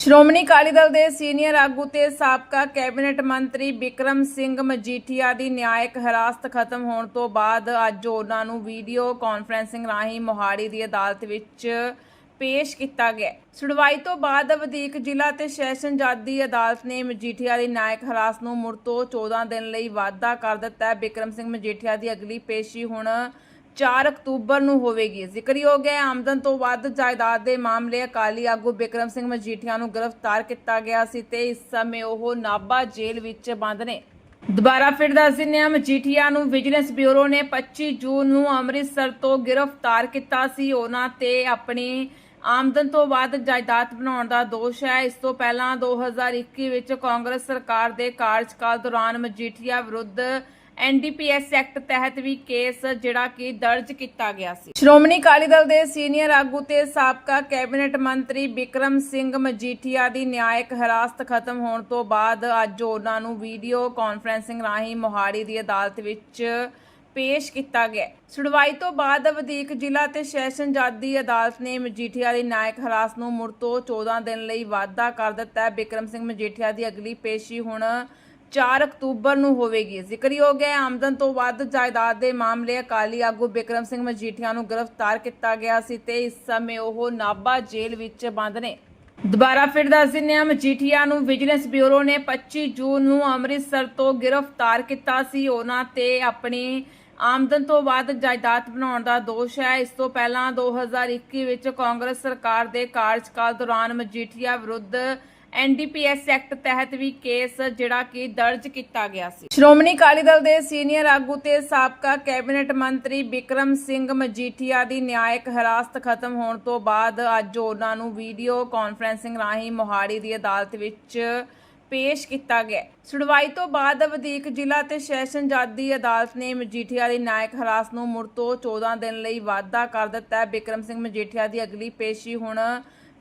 ਸ਼੍ਰੋਮਣੀ ਅਕਾਲੀ ਦਲ ਦੇ ਸੀਨੀਅਰ ਆਗੂ ਤੇ ਸਾਬਕਾ ਕੈਬਨਿਟ ਮੰਤਰੀ ਬਿਕਰਮ ਸਿੰਘ ਮਜੀਠੀਆ ਦੀ ਨਿਆਇਕ ਹਿਰਾਸਤ ਖਤਮ ਹੋਣ ਤੋਂ ਬਾਅਦ ਅੱਜ ਉਹਨਾਂ ਨੂੰ ਵੀਡੀਓ ਕਾਨਫਰੈਂਸਿੰਗ ਰਾਹੀਂ ਮੋਹਾਲੀ ਦੀ ਅਦਾਲਤ ਵਿੱਚ ਪੇਸ਼ ਕੀਤਾ ਗਿਆ ਸੁਣਵਾਈ ਤੋਂ ਬਾਅਦ ਵਧੀਕ ਜ਼ਿਲ੍ਹਾ ਤੇ ਸੈਸ਼ਨ ਜੱਜ ਦੀ ਅਦਾਲਤ ਨੇ ਮਜੀਠੀਆ ਦੀ ਨਿਆਇਕ ਹਿਰਾਸਤ ਨੂੰ ਮੁੜ ਤੋਂ 14 ਦਿਨ ਲਈ ਵਾਧਾ ਕਰ ਦਿੱਤਾ ਹੈ। ਬਿਕਰਮ ਸਿੰਘ ਮਜੀਠੀਆ ਦੀ ਅਗਲੀ ਪੇਸ਼ੀ ਹੁਣ 4 ਅਕਤੂਬਰ ਨੂੰ ਹੋਵੇਗੀ। ਜ਼ਿਕਰਯੋਗ ਹੈ, ਆਮਦਨ ਤੋਂ ਵੱਧ ਜਾਇਦਾਦ ਦੇ ਮਾਮਲੇ ਅਕਾਲੀ ਆਗੂ ਬਿਕਰਮ ਸਿੰਘ ਮਜੀਠੀਆ ਨੂੰ ਗ੍ਰਿਫਤਾਰ ਕੀਤਾ ਗਿਆ ਸੀ ਤੇ ਇਸ ਸਮੇਂ ਉਹ ਨਾਭਾ ਜੇਲ੍ਹ ਵਿੱਚ ਬੰਦ ਨੇ। ਦੁਬਾਰਾ ਫਿਰ ਦੱਸ ਦਿੰਦੇ ਹਾਂ, ਮਜੀਠੀਆ ਨੂੰ ਵਿਜੀਲੈਂਸ ਬਿਊਰੋ ਨੇ 25 ਜੂਨ ਨੂੰ ਅੰਮ੍ਰਿਤਸਰ ਤੋਂ ਗ੍ਰਿਫਤਾਰ ਕੀਤਾ ਸੀ। ਉਹਨਾਂ ਤੇ ਆਪਣੀ ਆਮਦਨ ਤੋਂ ਵੱਧ ਜਾਇਦਾਦ ਬਣਾਉਣ ਦਾ ਦੋਸ਼ ਹੈ। ਇਸ ਤੋਂ ਪਹਿਲਾਂ 2021 ਵਿੱਚ ਕਾਂਗਰਸ ਸਰਕਾਰ ਦੇ ਕਾਰਜਕਾਲ ਦੌਰਾਨ ਮਜੀਠੀਆ ਵਿਰੁੱਧ ਐਨਡੀਪੀਐਸ ਐਕਟ ਤਹਿਤ ਵੀ ਕੇਸ ਜਿਹੜਾ ਕਿ ਦਰਜ ਕੀਤਾ ਗਿਆ ਸੀ। ਸ਼੍ਰੋਮਣੀ ਅਕਾਲੀ ਦਲ ਦੇ ਸੀਨੀਅਰ ਆਗੂ ਤੇ ਸਾਬਕਾ ਕੈਬਨਿਟ ਮੰਤਰੀ ਬਿਕਰਮ ਸਿੰਘ ਮਜੀਠੀਆ ਦੀ ਨਿਆਇਕ ਹਿਰਾਸਤ ਖਤਮ ਹੋਣ ਤੋਂ ਬਾਅਦ ਅੱਜ ਉਹਨਾਂ ਨੂੰ ਵੀਡੀਓ ਕਾਨਫਰੈਂਸਿੰਗ ਰਾਹੀਂ ਮੋਹਾਲੀ ਦੀ ਅਦਾਲਤ ਵਿੱਚ ਪੇਸ਼ ਕੀਤਾ ਗਿਆ। ਸੁਣਵਾਈ ਤੋਂ ਬਾਅਦ ਵਧੀਕ ਜ਼ਿਲ੍ਹਾ ਤੇ ਸੈਸ਼ਨ ਜੱਜ ਦੀ ਅਦਾਲਤ ਨੇ ਮਜੀਠੀਆ ਦੀ ਨਿਆਇਕ ਹਿਰਾਸਤ ਨੂੰ ਮੁੜ ਤੋਂ 14 ਦਿਨ ਲਈ ਵਾਧਾ ਕਰ ਦਿੱਤਾ। ਹੈ ਬਿਕਰਮ ਸਿੰਘ ਮਜੀਠੀਆ ਦੀ ਅਗਲੀ ਪੇਸ਼ੀ ਹੁਣ 4 ਅਕਤੂਬਰ ਨੂੰ ਹੋਵੇਗੀ। ਜ਼ਿਕਰਯੋਗ ਹੈ ਆਮਦਨ ਤੋਂ ਵੱਧ ਜਾਇਦਾਦ ਦੇ ਮਾਮਲੇ ਅਕਾਲੀ ਆਗੂ ਬਿਕਰਮ ਸਿੰਘ ਮਜੀਠੀਆ ਨੂੰ ਗ੍ਰਿਫਤਾਰ ਕੀਤਾ ਗਿਆ ਸੀ ਤੇ ਇਸ ਸਮੇਂ ਉਹ ਨਾਭਾ ਜੇਲ੍ਹ ਵਿੱਚ ਬੰਦ ਨੇ। ਦੁਬਾਰਾ ਫਿਰ ਦੱਸ ਦਿੰਦੇ ਹਾਂ, ਮਜੀਠੀਆ ਨੂੰ ਵਿਜੀਲੈਂਸ ਬਿਊਰੋ ਨੇ 25 ਜੂਨ ਨੂੰ ਅੰਮ੍ਰਿਤਸਰ ਤੋਂ ਗ੍ਰਿਫਤਾਰ ਕੀਤਾ ਸੀ। ਉਹਨਾਂ ਤੇ ਆਪਣੀ ਆਮਦਨ ਤੋਂ ਵੱਧ ਜਾਇਦਾਦ ਬਣਾਉਣ ਦਾ ਦੋਸ਼ ਹੈ। ਇਸ ਤੋਂ ਪਹਿਲਾਂ 2021 ਵਿੱਚ ਕਾਂਗਰਸ ਸਰਕਾਰ ਦੇ ਕਾਰਜਕਾਲ ਦੌਰਾਨ ਮਜੀਠੀਆ ਵਿਰੁੱਧ ਐਨਡੀਪੀਐਸ ਐਕਟ ਤਹਿਤ ਵੀ ਕੇਸ ਜਿਹੜਾ ਕਿ ਦਰਜ ਕੀਤਾ ਗਿਆ ਸੀ। ਸ਼੍ਰੋਮਣੀ ਅਕਾਲੀ ਦਲ ਦੇ ਸੀਨੀਅਰ ਆਗੂ ਤੇ ਸਾਬਕਾ ਕੈਬਨਿਟ ਮੰਤਰੀ ਬਿਕਰਮ ਸਿੰਘ ਮਜੀਠੀਆ ਦੀ ਨਿਆਇਕ ਹਿਰਾਸਤ ਖਤਮ ਹੋਣ ਤੋਂ ਬਾਅਦ ਅੱਜ ਉਹਨਾਂ ਨੂੰ ਵੀਡੀਓ ਕਾਨਫਰੈਂਸਿੰਗ ਰਾਹੀਂ ਮੋਹਾਲੀ ਦੀ ਅਦਾਲਤ ਵਿੱਚ ਪੇਸ਼ ਕੀਤਾ ਗਿਆ। ਸੁਣਵਾਈ ਤੋਂ ਬਾਅਦ ਵਧੀਕ ਜ਼ਿਲ੍ਹਾ ਤੇ ਸੈਸ਼ਨ ਜੱਜ ਦੀ ਅਦਾਲਤ ਨੇ ਮਜੀਠੀਆ ਦੀ ਨਿਆਇਕ ਹਿਰਾਸਤ ਨੂੰ ਮੁੜ ਤੋਂ 14 ਦਿਨ ਲਈ ਵਾਧਾ ਕਰ ਦਿੱਤਾ। ਹੈ ਬਿਕਰਮ ਸਿੰਘ ਮਜੀਠੀਆ ਦੀ ਅਗਲੀ ਪੇਸ਼ੀ ਹੁਣ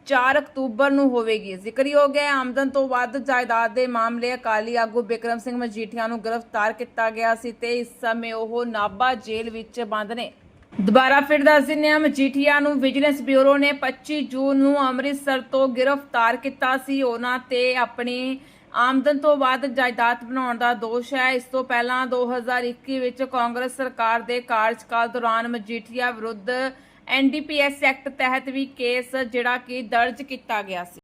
4 ਅਕਤੂਬਰ ਨੂੰ ਹੋਵੇਗੀ। ਜ਼ਿਕਰਯੋਗ ਹੈ, ਆਮਦਨ ਤੋਂ ਵੱਧ ਜਾਇਦਾਦ ਦੇ ਮਾਮਲੇ ਅਕਾਲੀ ਆਗੂ ਬਿਕਰਮ ਸਿੰਘ ਮਜੀਠੀਆ ਨੂੰ ਗ੍ਰਿਫਤਾਰ ਕੀਤਾ ਗਿਆ ਸੀ ਤੇ ਇਸ ਸਮੇਂ ਉਹ ਨਾਭਾ ਜੇਲ੍ਹ ਵਿੱਚ ਬੰਦ ਨੇ। ਦੁਬਾਰਾ ਫਿਰ ਦੱਸ ਦਿੰਦੇ ਹਾਂ, ਮਜੀਠੀਆ ਨੂੰ ਵਿਜੀਲੈਂਸ ਬਿਊਰੋ ਨੇ 25 ਜੂਨ ਨੂੰ ਅੰਮ੍ਰਿਤਸਰ ਤੋਂ ਗ੍ਰਿਫਤਾਰ ਕੀਤਾ ਸੀ। ਉਹਨਾਂ ਤੇ ਆਪਣੀ ਆਮਦਨ ਤੋਂ ਵੱਧ ਜਾਇਦਾਦ ਬਣਾਉਣ ਦਾ ਦੋਸ਼ ਹੈ। ਇਸ ਤੋਂ ਪਹਿਲਾਂ 2021 ਵਿੱਚ ਕਾਂਗਰਸ ਸਰਕਾਰ ਦੇ ਕਾਰਜਕਾਲ ਦੌਰਾਨ ਮਜੀਠੀਆ ਵਿਰੁੱਧ ਐਨਡੀਪੀਐਸ ਐਕਟ ਤਹਿਤ ਵੀ ਕੇਸ ਜਿਹੜਾ ਕਿ ਦਰਜ ਕੀਤਾ ਗਿਆ ਸੀ।